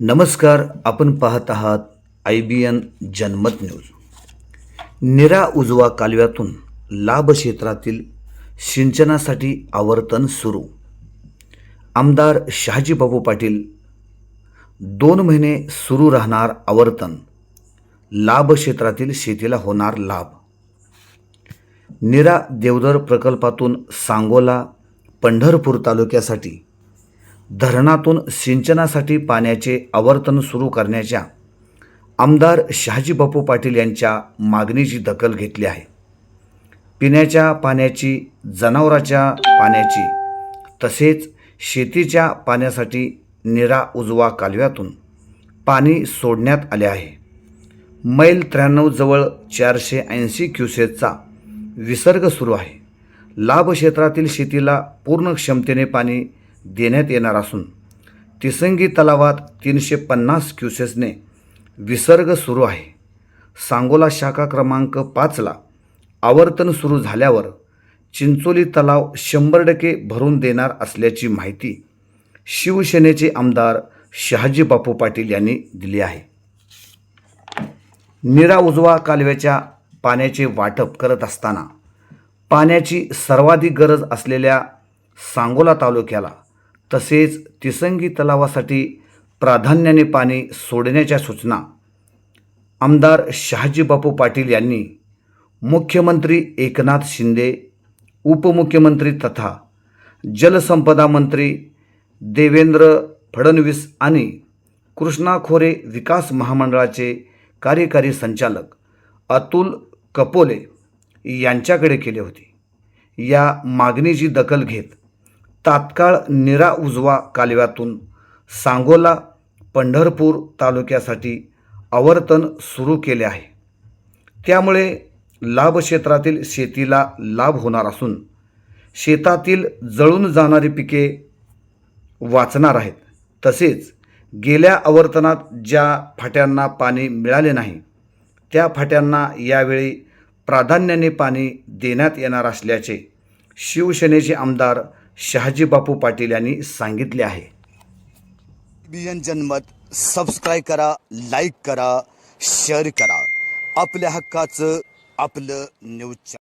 नमस्कार आपण पाहत आहात I B N Janmat news. Nira उजवा कालव्यातून लाभ क्षेत्रातील सिंचनासाठी आवर्तन सुरू. आमदार शहाजीबाबू पाटील दोन महिने सुरू राहणार आवर्तन. लाभ क्षेत्रातील शेतीला होणार लाभ. निरा देवदर प्रकल्पातून सांगोला पंढरपूर तालुक्यासाठी धरणातून सिंचनासाठी पाण्याचे आवर्तन सुरू करण्याच्या आमदार शहाजी बापू पाटील यांच्या मागणीची दखल घेतली आहे. पिण्याच्या पाण्याची जनावराच्या पाण्याची तसेच शेतीच्या पाण्यासाठी निरा उजवा कालव्यातून पाणी सोडण्यात आले आहे. मैल त्र्याण्णव जवळ चारशे ऐंशी क्युसेसचा विसर्ग सुरू आहे. लाभ क्षेत्रातील शेतीला पूर्ण क्षमतेने पाणी देण्यात येणार असून तिसंगी तलावात तीनशे पन्नास क्युसेसने विसर्ग सुरू आहे. सांगोला शाखा क्रमांक पाचला आवर्तन सुरू झाल्यावर चिंचोली तलाव शंभर टक्के भरून देणार असल्याची माहिती शिवसेनेचे आमदार शहाजी बापू पाटील यांनी दिली आहे. निरा उजवा कालव्याच्या पाण्याचे वाटप करत असताना पाण्याची सर्वाधिक गरज असलेल्या सांगोला तालुक्याला तसेच तिसंगी तलावासाठी प्राधान्याने पाणी सोडण्याच्या सूचना. आमदार शहाजीबापू पाटील यांनी मुख्यमंत्री एकनाथ शिंदे उपमुख्यमंत्री तथा जलसंपदा मंत्री देवेंद्र फडणवीस आणि कृष्णा खोरे विकास महामंडळाचे कार्यकारी संचालक अतुल कपोले यांच्याकडे केले होते. या मागणीची दखल घेत तात्काळ निरा उजवा कालव्यातून सांगोला पंढरपूर तालुक्यासाठी आवर्तन सुरू केले आहे. त्यामुळे लाभक्षेत्रातील शेतीला लाभ होणार असून शेतातील जळून जाणारी पिके वाचणार आहेत. तसेच गेल्या आवर्तनात ज्या फाट्यांना पाणी मिळाले नाही त्या फाट्यांना यावेळी प्राधान्याने पाणी देण्यात येणार असल्याचे शिवसेनेचे आमदार शहाजी बापू पाटील यांनी सांगितले आहे. बियन जनमत सबस्क्राईब करा लाईक करा शेअर करा. आपल्या हक्काचं आपलं न्यूज